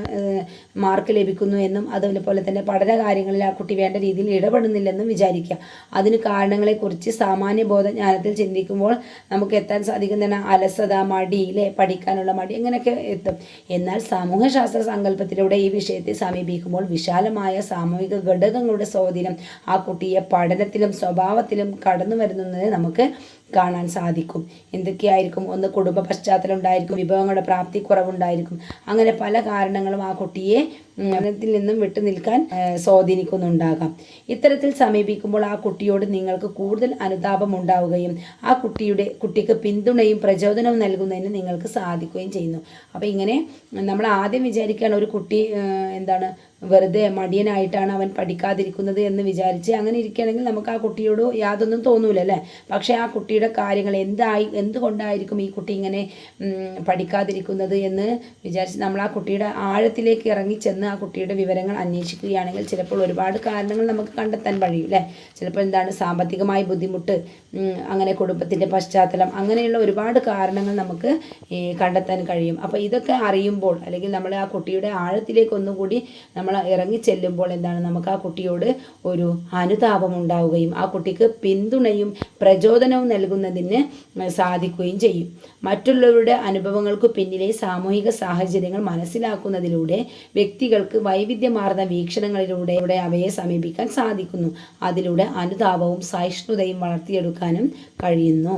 മാർക്ക് ലഭിക്കുന്നു എന്നും അതുപോലെ തന്നെ പഠന കാര്യങ്ങളിൽ ആ കുട്ടി വേണ്ട രീതിയിൽ ഇടപെടുന്നില്ലെന്നും വിചാരിക്കുക. അതിന് കാരണങ്ങളെക്കുറിച്ച് സാമാന്യ ബോധജ്ഞാനത്തിൽ ചിന്തിക്കുമ്പോൾ നമുക്ക് എത്താൻ സാധിക്കുന്ന അലസത മടി അല്ലേ പഠിക്കാനുള്ള മടി അങ്ങനെയൊക്കെ എത്തും. എന്നാൽ സാമൂഹ്യശാസ്ത്ര സങ്കല്പത്തിലൂടെ ഈ വിഷയത്തെ സമീപിക്കുമ്പോൾ വിശാലമായ സാമൂഹിക ഘടകങ്ങളുടെ സ്വാധീനം ആ കുട്ടിയെ പഠനത്തിലും സ്വഭാവത്തിലും കടന്നു വരുന്നത് നമുക്ക് കാണാൻ സാധിക്കും. എന്തൊക്കെയായിരിക്കും? ഒന്ന് കുടുംബ പശ്ചാത്തലം ഉണ്ടായിരിക്കും വിഭവങ്ങളുടെ പ്രാപ്തി കുറവുണ്ടായിരിക്കും അങ്ങനെ പല കാരണങ്ങളും ആ കുട്ടിയെ മരണത്തിൽ നിന്നും വിട്ടു നിൽക്കാൻ സ്വാധീനിക്കുന്നുണ്ടാകാം. ഇത്തരത്തിൽ സമീപിക്കുമ്പോൾ ആ കുട്ടിയോട് നിങ്ങൾക്ക് കൂടുതൽ അനുതാപം ഉണ്ടാവുകയും ആ കുട്ടിയുടെ കുട്ടിക്ക് പിന്തുണയും പ്രചോദനവും നൽകുന്നതിന് നിങ്ങൾക്ക് സാധിക്കുകയും ചെയ്യുന്നു. അപ്പോൾ ഇങ്ങനെ നമ്മൾ ആദ്യം വിചാരിക്കുകയാണ് ഒരു കുട്ടി എന്താണ് വെറുതെ മടിയനായിട്ടാണ് അവൻ പഠിക്കാതിരിക്കുന്നത് എന്ന് വിചാരിച്ച് അങ്ങനെ ഇരിക്കുകയാണെങ്കിൽ നമുക്ക് ആ കുട്ടിയോട് യാതൊന്നും തോന്നൂല അല്ലേ? പക്ഷേ ആ കുട്ടിയുടെ കാര്യങ്ങൾ എന്തായി എന്തുകൊണ്ടായിരിക്കും ഈ കുട്ടി ഇങ്ങനെ പഠിക്കാതിരിക്കുന്നത് എന്ന് വിചാരിച്ച് നമ്മൾ ആ കുട്ടിയുടെ ആഴത്തിലേക്ക് ഇറങ്ങി ചെന്ന് ആ കുട്ടിയുടെ വിവരങ്ങൾ അന്വേഷിക്കുകയാണെങ്കിൽ ചിലപ്പോൾ ഒരുപാട് കാരണങ്ങൾ നമുക്ക് കണ്ടെത്താൻ കഴിയും അല്ലേ ചിലപ്പോൾ എന്താണ് സാമ്പത്തികമായ ബുദ്ധിമുട്ട് അങ്ങനെ കുടുംബത്തിന്റെ പശ്ചാത്തലം അങ്ങനെയുള്ള ഒരുപാട് കാരണങ്ങൾ നമുക്ക് കണ്ടെത്താൻ കഴിയും. അപ്പോൾ ഇതൊക്കെ അറിയുമ്പോൾ അല്ലെങ്കിൽ നമ്മൾ ആ കുട്ടിയുടെ ആഴത്തിലേക്ക് ഒന്നുകൂടി നമ്മൾ ഇറങ്ങി ചെല്ലുമ്പോൾ എന്താണ് നമുക്ക് ആ കുട്ടിയോട് ഒരു അനുതാപം ഉണ്ടാവുകയും ആ കുട്ടിക്ക് പിന്തുണയും പ്രചോദനവും നൽകുന്നതിന് സാധിക്കുകയും ചെയ്യും. മറ്റുള്ളവരുടെ അനുഭവങ്ങൾക്ക് പിന്നിലെ സാമൂഹിക സാഹചര്യങ്ങൾ മനസ്സിലാക്കുന്നതിലൂടെ വ്യക്തികൾക്ക് വൈവിധ്യമാർന്ന വീക്ഷണങ്ങളിലൂടെ അവയെ സമീപിക്കാൻ സാധിക്കുന്നു. അതിലൂടെ അനുതാപവും സഹിഷ്ണുതയും വളർത്തിയെടുക്കാനും കഴിയുന്നു.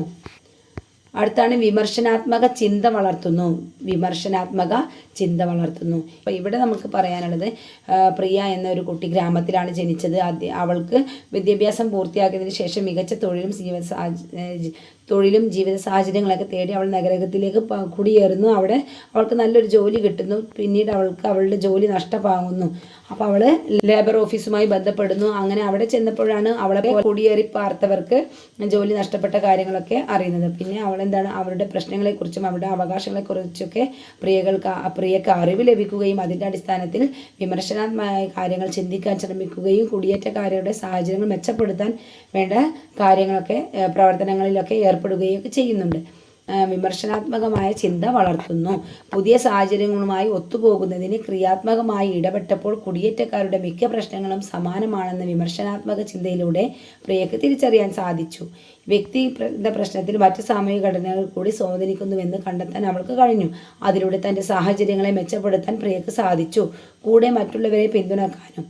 അടുത്താണ് വിമർശനാത്മക ചിന്ത വളർത്തുന്നു. വിമർശനാത്മക ചിന്ത വളർത്തുന്നു. അപ്പോൾ ഇവിടെ നമുക്ക് പറയാനുള്ളത് പ്രിയ എന്ന ഒരു കുട്ടി ഗ്രാമത്തിലാണ് ജനിച്ചത്. അവൾക്ക് വിദ്യാഭ്യാസം പൂർത്തിയാക്കിയതിന് ശേഷം മികച്ച തൊഴിലും തൊഴിലും ജീവിത സാഹചര്യങ്ങളൊക്കെ തേടി അവൾ നഗരത്തിലേക്ക് കുടിയേറുന്നു. അവിടെ അവൾക്ക് നല്ലൊരു ജോലി കിട്ടുന്നു. പിന്നീട് അവൾക്ക് അവളുടെ ജോലി നഷ്ടമാകുന്നു അപ്പോൾ അവൾ ലേബർ ഓഫീസുമായി ബന്ധപ്പെടുന്നു. അങ്ങനെ അവിടെ ചെന്നപ്പോഴാണ് അവളെ കുടിയേറി പാർത്തവർക്ക് ജോലി നഷ്ടപ്പെട്ട കാര്യങ്ങളൊക്കെ അറിയുന്നത്. പിന്നെ അവൾ എന്താണ് അവരുടെ പ്രശ്നങ്ങളെക്കുറിച്ചും അവരുടെ അവകാശങ്ങളെക്കുറിച്ചൊക്കെ പ്രിയകൾക്ക് പ്രിയക്ക് അറിവ് ലഭിക്കുകയും അതിന്റെ അടിസ്ഥാനത്തിൽ വിമർശനാത്മകമായ കാര്യങ്ങൾ ചിന്തിക്കാൻ ശ്രമിക്കുകയും കുടിയേറ്റക്കാരുടെ സാഹചര്യങ്ങൾ മെച്ചപ്പെടുത്താൻ വേണ്ട കാര്യങ്ങളൊക്കെ പ്രവർത്തനങ്ങളിലൊക്കെ ഏർപ്പെടുകയൊക്കെ ചെയ്യുന്നുണ്ട്. വിമർശനാത്മകമായ ചിന്ത വളർത്തുന്നു. പുതിയ സാഹചര്യങ്ങളുമായി ഒത്തുപോകുന്നതിന് ക്രിയാത്മകമായി ഇടപെട്ടപ്പോൾ കുടിയേറ്റക്കാരുടെ മിക്ക പ്രശ്നങ്ങളും സമാനമാണെന്ന വിമർശനാത്മക ചിന്തയിലൂടെ പ്രിയക്ക് തിരിച്ചറിയാൻ സാധിച്ചു. വ്യക്തി പ്രശ്നത്തിൽ മറ്റ് സാമൂഹിക ഘടനകൾ കൂടി സ്വാധീനിക്കുന്നുവെന്ന് കണ്ടെത്താൻ അവൾക്ക് കഴിഞ്ഞു. അതിലൂടെ തന്റെ സാഹചര്യങ്ങളെ മെച്ചപ്പെടുത്താൻ പ്രിയക്ക് സാധിച്ചു. കൂടെ മറ്റുള്ളവരെ പിന്തുണക്കാനും.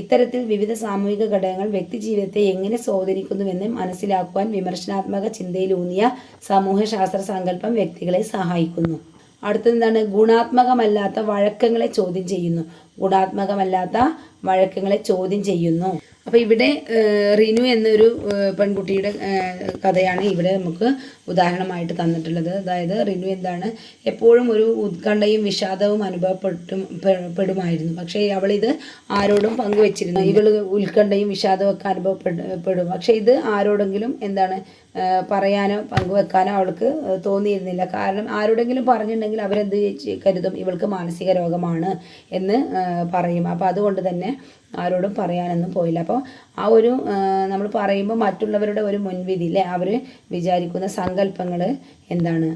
ഇത്തരത്തിൽ വിവിധ സാമൂഹിക ഘടകങ്ങൾ വ്യക്തിജീവിതത്തെ എങ്ങനെ സ്വാധീനിക്കുന്നുവെന്ന് മനസ്സിലാക്കുവാൻ വിമർശനാത്മക ചിന്തയിലൂന്നിയ സമൂഹശാസ്ത്ര സങ്കല്പം വ്യക്തികളെ സഹായിക്കുന്നു. അടുത്തെന്താണ് ഗുണാത്മകമല്ലാത്ത വഴക്കങ്ങളെ ചോദ്യം ചെയ്യുന്നു. ഗുണാത്മകമല്ലാത്ത വഴക്കങ്ങളെ ചോദ്യം ചെയ്യുന്നു. അപ്പോൾ ഇവിടെ റിനു എന്നൊരു പെൺകുട്ടിയുടെ കഥയാണ് ഇവിടെ നമുക്ക് ഉദാഹരണമായിട്ട് തന്നിട്ടുള്ളത്. അതായത് റിനു എന്താണ് എപ്പോഴും ഒരു ഉത്കണ്ഠയും വിഷാദവും അനുഭവപ്പെട്ടും പെടുമായിരുന്നു. പക്ഷേ അവളിത് ആരോടും പങ്കുവച്ചിരുന്നു ഇവൾ ഉത്കണ്ഠയും വിഷാദവും ഒക്കെ അനുഭവപ്പെടും പക്ഷേ ഇത് ആരോടെങ്കിലും എന്താണ് പറയാനോ പങ്കുവെക്കാനോ അവൾക്ക് തോന്നിയിരുന്നില്ല. കാരണം ആരോടെങ്കിലും പറഞ്ഞിട്ടുണ്ടെങ്കിൽ അവരെന്ത് കരുതും? ഇവൾക്ക് മാനസിക രോഗമാണ് എന്ന് പറയും. അപ്പോൾ അതുകൊണ്ട് തന്നെ ആരോടും പറയാനൊന്നും പോയില്ല. അപ്പോൾ ആ ഒരു നമ്മൾ പറയുമ്പോൾ മറ്റുള്ളവരുടെ ഒരു മുൻവിധി അല്ലേ അവർ വിചാരിക്കുന്ന സങ്കല്പങ്ങൾ എന്താണ്?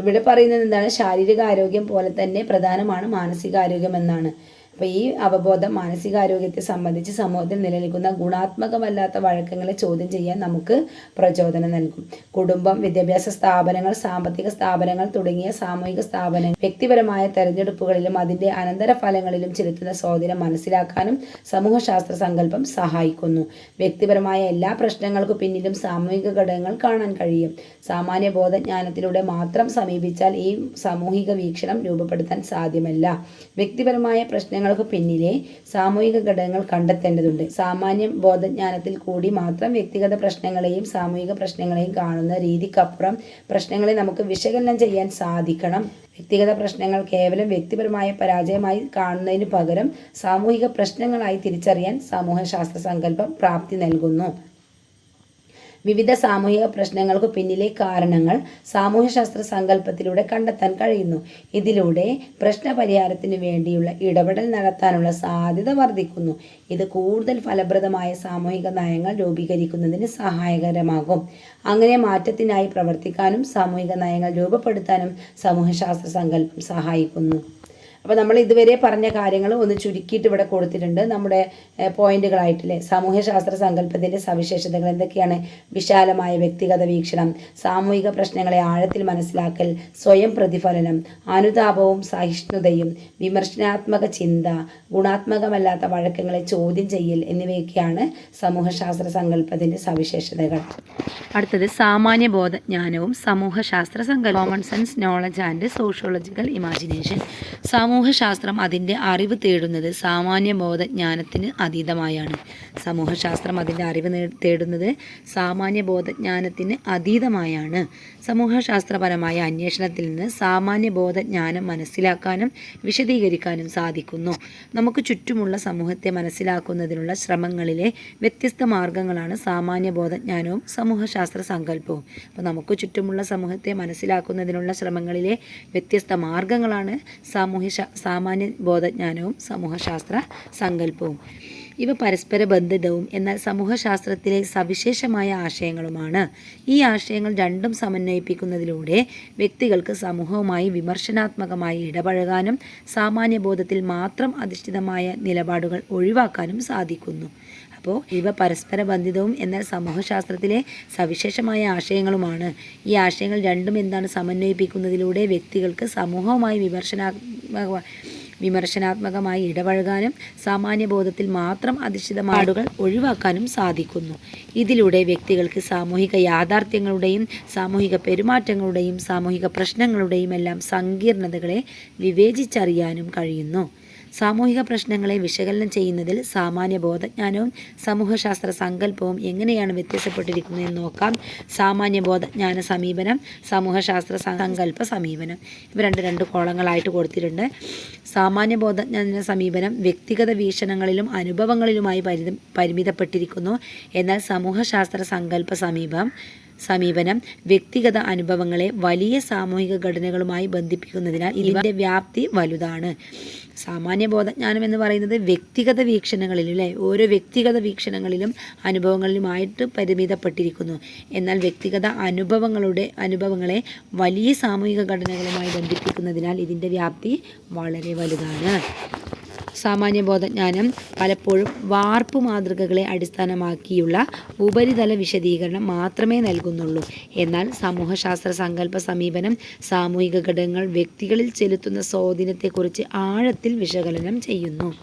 ഇവിടെ പറയുന്നത് എന്താണ്? ശാരീരിക ആരോഗ്യം പോലെ തന്നെ പ്രധാനമാണ് മാനസികാരോഗ്യം എന്നാണ്. അപ്പോൾ ഈ അവബോധം മാനസികാരോഗ്യത്തെ സംബന്ധിച്ച് സമൂഹത്തിൽ നിലനിൽക്കുന്ന ഗുണാത്മകമല്ലാത്ത വഴക്കങ്ങളെ ചോദ്യം ചെയ്യാൻ നമുക്ക് പ്രചോദനം നൽകും. കുടുംബം വിദ്യാഭ്യാസ സ്ഥാപനങ്ങൾ സാമ്പത്തിക സ്ഥാപനങ്ങൾ തുടങ്ങിയ സാമൂഹിക സ്ഥാപനങ്ങൾ വ്യക്തിപരമായ തെരഞ്ഞെടുപ്പുകളിലും അതിന്റെ അനന്തരഫലങ്ങളിലും ചെലുത്തുന്ന സ്വാധീനം മനസ്സിലാക്കാനും സമൂഹശാസ്ത്ര സങ്കല്പം സഹായിക്കുന്നു. വ്യക്തിപരമായ എല്ലാ പ്രശ്നങ്ങൾക്കു പിന്നിലും സാമൂഹിക ഘടകങ്ങൾ കാണാൻ കഴിയും. സാമാന്യ ബോധജ്ഞാനത്തിലൂടെ മാത്രം സമീപിച്ചാൽ ഈ സാമൂഹിക വീക്ഷണം രൂപപ്പെടുത്താൻ സാധ്യമല്ല. വ്യക്തിപരമായ പ്രശ്നങ്ങൾ പ്രശ്നങ്ങൾക്ക് പിന്നിലെ സാമൂഹിക ഘടകങ്ങൾ കണ്ടെത്തേണ്ടതുണ്ട്. സാമാന്യ ബോധജ്ഞാനത്തിൽ കൂടി മാത്രം വ്യക്തിഗത പ്രശ്നങ്ങളെയും സാമൂഹിക പ്രശ്നങ്ങളെയും കാണുന്ന രീതിക്കപ്പുറം പ്രശ്നങ്ങളെ നമുക്ക് വിശകലനം ചെയ്യാൻ സാധിക്കണം. വ്യക്തിഗത പ്രശ്നങ്ങൾ കേവലം വ്യക്തിപരമായ പരാജയമായി കാണുന്നതിന് പകരം സാമൂഹിക പ്രശ്നങ്ങളായി തിരിച്ചറിയാൻ സാമൂഹ്യശാസ്ത്ര സങ്കല്പം പ്രാപ്തി നൽകുന്നു. വിവിധ സാമൂഹിക പ്രശ്നങ്ങൾക്ക് പിന്നിലെ കാരണങ്ങൾ സാമൂഹ്യശാസ്ത്ര സങ്കല്പത്തിലൂടെ കണ്ടെത്താൻ കഴിയുന്നു. ഇതിലൂടെ പ്രശ്നപരിഹാരത്തിന് വേണ്ടിയുള്ള ഇടപെടൽ നടത്താനുള്ള സാധ്യത വർദ്ധിക്കുന്നു. ഇത് കൂടുതൽ ഫലപ്രദമായ സാമൂഹിക നയങ്ങൾ രൂപീകരിക്കുന്നതിന് സഹായകരമാകും. അങ്ങനെ മാറ്റത്തിനായി പ്രവർത്തിക്കാനും സാമൂഹിക നയങ്ങൾ രൂപപ്പെടുത്താനും സമൂഹശാസ്ത്ര സങ്കല്പം സഹായിക്കുന്നു. അപ്പോൾ നമ്മൾ ഇതുവരെ പറഞ്ഞ കാര്യങ്ങൾ ഒന്ന് ചുരുക്കിയിട്ട് ഇവിടെ കൊടുത്തിട്ടുണ്ട്. നമ്മുടെ പോയിന്റുകളായിട്ടില്ലേ? സാമൂഹ്യശാസ്ത്ര സങ്കല്പത്തിന്റെ സവിശേഷതകൾ എന്തൊക്കെയാണ്? വിശാലമായ വ്യക്തിഗത വീക്ഷണം സാമൂഹിക പ്രശ്നങ്ങളെ ആഴത്തിൽ മനസ്സിലാക്കൽ സ്വയം പ്രതിഫലനം അനുതാപവും സഹിഷ്ണുതയും വിമർശനാത്മക ചിന്ത ഗുണാത്മകമല്ലാത്ത വഴക്കങ്ങളെ ചോദ്യം ചെയ്യൽ എന്നിവയൊക്കെയാണ് സമൂഹശാസ്ത്ര സങ്കല്പത്തിന്റെ സവിശേഷതകൾ. അടുത്തത് സാമാന്യ ബോധജ്ഞാനവും സമൂഹശാസ്ത്ര സങ്കല്പം common sense knowledge and sociological imagination സമൂഹശാസ്ത്രം അതിന്റെ അറിവ് തേടുന്നത് സാമാന്യ ബോധജ്ഞാനത്തിന് അതീതമായാണ്. സമൂഹശാസ്ത്രം അതിന്റെ അറിവ് തേടുന്നത് സാമാന്യ ബോധജ്ഞാനത്തിന് അതീതമായാണ്. സമൂഹശാസ്ത്രപരമായ അന്വേഷണത്തിൽ നിന്ന് സാമാന്യ ബോധജ്ഞാനം മനസ്സിലാക്കാനും വിശദീകരിക്കാനും സാധിക്കുന്നു. നമുക്ക് ചുറ്റുമുള്ള സമൂഹത്തെ മനസ്സിലാക്കുന്നതിനുള്ള ശ്രമങ്ങളിലെ വ്യത്യസ്ത മാർഗങ്ങളാണ് സാമാന്യ ബോധജ്ഞാനവും സമൂഹശാസ്ത്ര സങ്കല്പവും. അപ്പോൾ നമുക്ക് ചുറ്റുമുള്ള സമൂഹത്തെ മനസ്സിലാക്കുന്നതിനുള്ള ശ്രമങ്ങളിലെ വ്യത്യസ്ത മാർഗങ്ങളാണ് സാമൂഹ്യ സാമാന്യ ബോധജ്ഞാനവും സമൂഹശാസ്ത്ര സങ്കല്പവും. ഇവ പരസ്പര ബന്ധിതവും എന്നാൽ സമൂഹശാസ്ത്രത്തിലെ സവിശേഷമായ ആശയങ്ങളുമാണ്. ഈ ആശയങ്ങൾ രണ്ടും സമന്വയിപ്പിക്കുന്നതിലൂടെ വ്യക്തികൾക്ക് സമൂഹവുമായി വിമർശനാത്മകമായി ഇടപഴകാനും സാമാന്യബോധത്തിൽ മാത്രം അധിഷ്ഠിതമായ നിലപാടുകൾ ഒഴിവാക്കാനും സാധിക്കുന്നു. അപ്പോൾ ഇവ പരസ്പര ബന്ധിതവും എന്നാൽ സമൂഹശാസ്ത്രത്തിലെ സവിശേഷമായ ആശയങ്ങളുമാണ്. ഈ ആശയങ്ങൾ രണ്ടും എന്താണ് സമന്വയിപ്പിക്കുന്നതിലൂടെ വ്യക്തികൾക്ക് സമൂഹവുമായി വിമർശനാത്മക വിമർശനാത്മകമായി ഇടപഴകാനും സാമാന്യബോധത്തിൽ മാത്രം അധിഷ്ഠിതമാടുകൾ ഒഴിവാക്കാനും സാധിക്കുന്നു. ഇതിലൂടെ വ്യക്തികൾക്ക് സാമൂഹിക യാഥാർത്ഥ്യങ്ങളുടെയും സാമൂഹിക പെരുമാറ്റങ്ങളുടെയും സാമൂഹിക പ്രശ്നങ്ങളുടെയും എല്ലാം സങ്കീർണതകളെ വിവേചിച്ചറിയാനും കഴിയുന്നു. സാമൂഹിക പ്രശ്നങ്ങളെ വിശകലനം ചെയ്യുന്നതിൽ സാമാന്യ ബോധജ്ഞാനവും സമൂഹശാസ്ത്ര സങ്കല്പവും എങ്ങനെയാണ് വ്യത്യാസപ്പെട്ടിരിക്കുന്നതെന്ന് നോക്കാം. സാമാന്യ ബോധജ്ഞാന സമീപനം സമൂഹശാസ്ത്ര സങ്കല്പ സമീപനം. ഇവ രണ്ട് രണ്ട് കോളങ്ങളായിട്ട് കൊടുത്തിട്ടുണ്ട്. സാമാന്യ ബോധജ്ഞാന സമീപനം വ്യക്തിഗത വീക്ഷണങ്ങളിലും അനുഭവങ്ങളിലുമായി പരിമിതപ്പെട്ടിരിക്കുന്നു. എന്നാൽ സമൂഹശാസ്ത്ര സങ്കല്പ സമീപം സമീപനം വ്യക്തിഗത അനുഭവങ്ങളെ വലിയ സാമൂഹിക ഘടനകളുമായി ബന്ധിപ്പിക്കുന്നതിനാൽ ഇതിന്റെ വ്യാപ്തി വലുതാണ്. സാമാന്യ ബോധജ്ഞാനം എന്ന് പറയുന്നത് വ്യക്തിഗത വീക്ഷണങ്ങളിൽ അല്ലേ? ഓരോ വ്യക്തിഗത വീക്ഷണങ്ങളിലും അനുഭവങ്ങളിലുമായിട്ട് പരിമിതപ്പെട്ടിരിക്കുന്നു. എന്നാൽ വ്യക്തിഗത അനുഭവങ്ങളുടെ അനുഭവങ്ങളെ വലിയ സാമൂഹിക ഘടനകളുമായി ബന്ധിപ്പിക്കുന്നതിനാൽ ഇതിന്റെ വ്യാപ്തി വളരെ വലുതാണ്. സാമാന്യ ബോധജ്ഞാനം പലപ്പോഴും വാർപ്പ് മാതൃകകളെ അടിസ്ഥാനമാക്കിയുള്ള ഉപരിതല വിശദീകരണം മാത്രമേ നൽകുന്നുള്ളൂ. എന്നാൽ സമൂഹശാസ്ത്ര സങ്കല്പ സമീപനം സാമൂഹിക ഘടകങ്ങൾ വ്യക്തികളിൽ ചെലുത്തുന്ന സ്വാധീനത്തെക്കുറിച്ച് ആഴത്തിൽ വിശകലനം ചെയ്യുന്നു.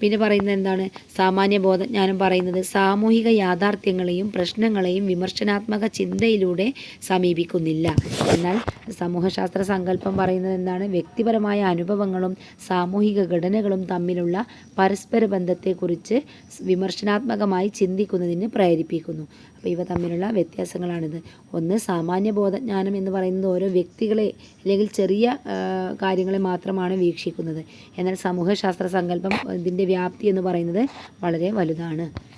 പിന്നെ പറയുന്നത് എന്താണ്? സാമാന്യ ബോധജ്ഞാനം പറയുന്നത് സാമൂഹിക യാഥാർത്ഥ്യങ്ങളെയും പ്രശ്നങ്ങളെയും വിമർശനാത്മക ചിന്തയിലൂടെ സമീപിക്കുന്നില്ല. എന്നാൽ സമൂഹശാസ്ത്ര സങ്കല്പം പറയുന്നത് എന്താണ്? വ്യക്തിപരമായ അനുഭവങ്ങളും സാമൂഹിക ഘടനകളും തമ്മിലുള്ള പരസ്പര ബന്ധത്തെക്കുറിച്ച് വിമർശനാത്മകമായി ചിന്തിക്കുന്നതിന് പ്രേരിപ്പിക്കുന്നു. അപ്പോൾ ഇവ തമ്മിലുള്ള വ്യത്യാസങ്ങളാണിത്. ഒന്ന് സാമാന്യ ബോധജ്ഞാനം എന്ന് പറയുന്നത് ഓരോ വ്യക്തികളെ അല്ലെങ്കിൽ ചെറിയ കാര്യങ്ങളെ മാത്രമാണ് വീക്ഷിക്കുന്നത്. എന്നാൽ സമൂഹശാസ്ത്ര സങ്കല്പം ഇതിന്റെ വ്യാപ്തി എന്ന് പറയുന്നത് വളരെ വലുതാണ്.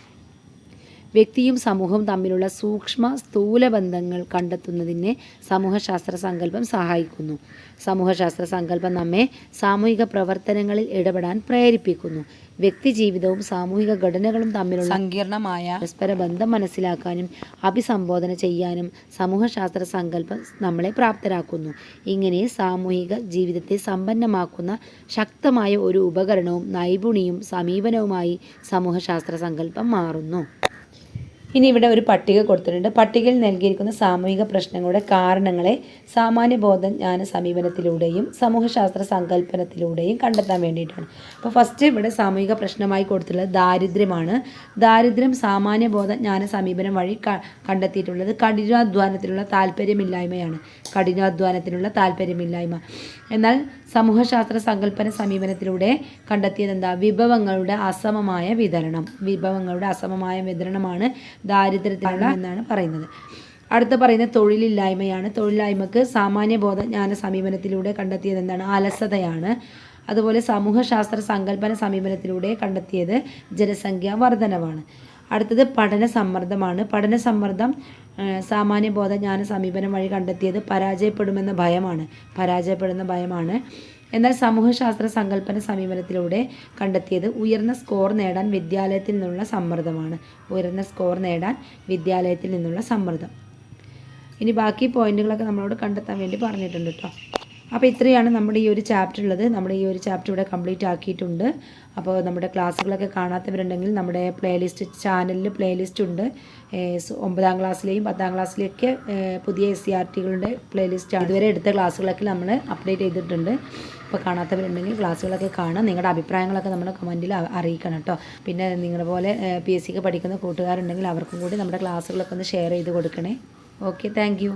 വ്യക്തിയും സമൂഹവും തമ്മിലുള്ള സൂക്ഷ്മ സ്ഥൂല ബന്ധങ്ങൾ കണ്ടെത്തുന്നതിന് സമൂഹശാസ്ത്ര സങ്കല്പം സഹായിക്കുന്നു. സമൂഹശാസ്ത്ര സങ്കല്പം നമ്മെ സാമൂഹിക പ്രവർത്തനങ്ങളിൽ ഇടപെടാൻ പ്രേരിപ്പിക്കുന്നു. വ്യക്തി ജീവിതവും സാമൂഹിക ഘടനകളും തമ്മിലുള്ള സങ്കീർണമായ പരസ്പര ബന്ധം മനസ്സിലാക്കാനും അഭിസംബോധന ചെയ്യാനും സമൂഹശാസ്ത്ര സങ്കല്പം നമ്മളെ പ്രാപ്തരാക്കുന്നു. ഇങ്ങനെ സാമൂഹിക ജീവിതത്തെ സമ്പന്നമാക്കുന്ന ശക്തമായ ഒരു ഉപകരണവും നൈപുണിയും സമീപനവുമായി സമൂഹശാസ്ത്ര സങ്കല്പം മാറുന്നു. ഇനി ഇവിടെ ഒരു പട്ടിക കൊടുത്തിട്ടുണ്ട്. പട്ടികയിൽ നൽകിയിരിക്കുന്ന സാമൂഹിക പ്രശ്നങ്ങളുടെ കാരണങ്ങളെ സാമാന്യബോധ ജ്ഞാന സമീപനത്തിലൂടെയും സമൂഹശാസ്ത്ര സങ്കല്പനത്തിലൂടെയും കണ്ടെത്താൻ വേണ്ടിയിട്ടാണ്. അപ്പോൾ ഫസ്റ്റ് ഇവിടെ സാമൂഹിക പ്രശ്നമായി കൊടുത്തിട്ടുള്ളത് ദാരിദ്ര്യമാണ്. ദാരിദ്ര്യം സാമാന്യബോധ ജ്ഞാന സമീപനം വഴി കണ്ടെത്തിയിട്ടുള്ളത് കഠിനാധ്വാനത്തിനുള്ള താല്പര്യമില്ലായ്മയാണ്. കഠിനാധ്വാനത്തിനുള്ള താല്പര്യമില്ലായ്മ. എന്നാൽ സമൂഹശാസ്ത്ര സങ്കല്പന സമീപനത്തിലൂടെ കണ്ടെത്തിയത് എന്താ വിഭവങ്ങളുടെ അസമമായ വിതരണം. വിഭവങ്ങളുടെ അസമമായ വിതരണമാണ് ദാരിദ്ര്യത്തിനുള്ള എന്നാണ് പറയുന്നത്. അടുത്ത പറയുന്ന തൊഴിലില്ലായ്മയാണ്. തൊഴിലില്ലായ്മക്ക് സാമാന്യബോധ ജ്ഞാന സമീപനത്തിലൂടെ കണ്ടെത്തിയത് എന്താണ് അലസതയാണ്. അതുപോലെ സമൂഹശാസ്ത്ര സങ്കല്പന സമീപനത്തിലൂടെ കണ്ടെത്തിയത് ജനസംഖ്യാ വർധനവാണ്. അടുത്തത് പഠന സമ്മർദ്ദമാണ്. പഠന സമ്മർദ്ദം സാമാന്യ സാമാന്യബോധ ജ്ഞാന സമീപനം വഴി കണ്ടെത്തിയത് പരാജയപ്പെടുമെന്ന ഭയമാണ്. പരാജയപ്പെടുന്ന ഭയമാണ്. എന്നാൽ സമൂഹശാസ്ത്ര സങ്കല്പന സമീപനത്തിലൂടെ കണ്ടെത്തിയത് ഉയർന്ന സ്കോർ നേടാൻ വിദ്യാലയത്തിൽ നിന്നുള്ള സമ്മർദ്ദമാണ്. ഉയർന്ന സ്കോർ നേടാൻ വിദ്യാലയത്തിൽ നിന്നുള്ള സമ്മർദ്ദം. ഇനി ബാക്കി പോയിന്റുകളൊക്കെ നമ്മളോട് കണ്ടെത്താൻ വേണ്ടി പറഞ്ഞിട്ടുണ്ട് കേട്ടോ അപ്പോൾ ഇത്രയാണ് നമ്മുടെ ഈ ഒരു ചാപ്റ്റർ ഉള്ളത്. നമ്മുടെ ഈ ഒരു ചാപ്റ്റർ ഇവിടെ കംപ്ലീറ്റ് ആക്കിയിട്ടുണ്ട്. അപ്പോൾ നമ്മുടെ ക്ലാസ്സുകളൊക്കെ കാണാത്തവരുണ്ടെങ്കിൽ നമ്മുടെ പ്ലേലിസ്റ്റ് ചാനലിൽ പ്ലേലിസ്റ്റ് ഉണ്ട്. ഒമ്പതാം ക്ലാസ്സിലെയും പത്താം ക്ലാസ്സിലെയൊക്കെ പുതിയ എസ് സി ആർ ടികളുടെ പ്ലേലിസ്റ്റ് ഇതുവരെ എടുത്ത ക്ലാസ്സുകളൊക്കെ നമ്മൾ അപ്ഡേറ്റ് ചെയ്തിട്ടുണ്ട്. അപ്പോൾ കാണാത്തവരുണ്ടെങ്കിൽ ക്ലാസ്സുകളൊക്കെ കാണാം. നിങ്ങളുടെ അഭിപ്രായങ്ങളൊക്കെ നമ്മുടെ കമന്റിൽ അറിയിക്കണം കേട്ടോ പിന്നെ നിങ്ങളെ പോലെ പി എസ് സിക്ക് പഠിക്കുന്ന കൂട്ടുകാരുണ്ടെങ്കിൽ അവർക്കും കൂടി നമ്മുടെ ക്ലാസ്സുകളൊക്കെ ഒന്ന് ഷെയർ ചെയ്ത് കൊടുക്കണേ. Okay thank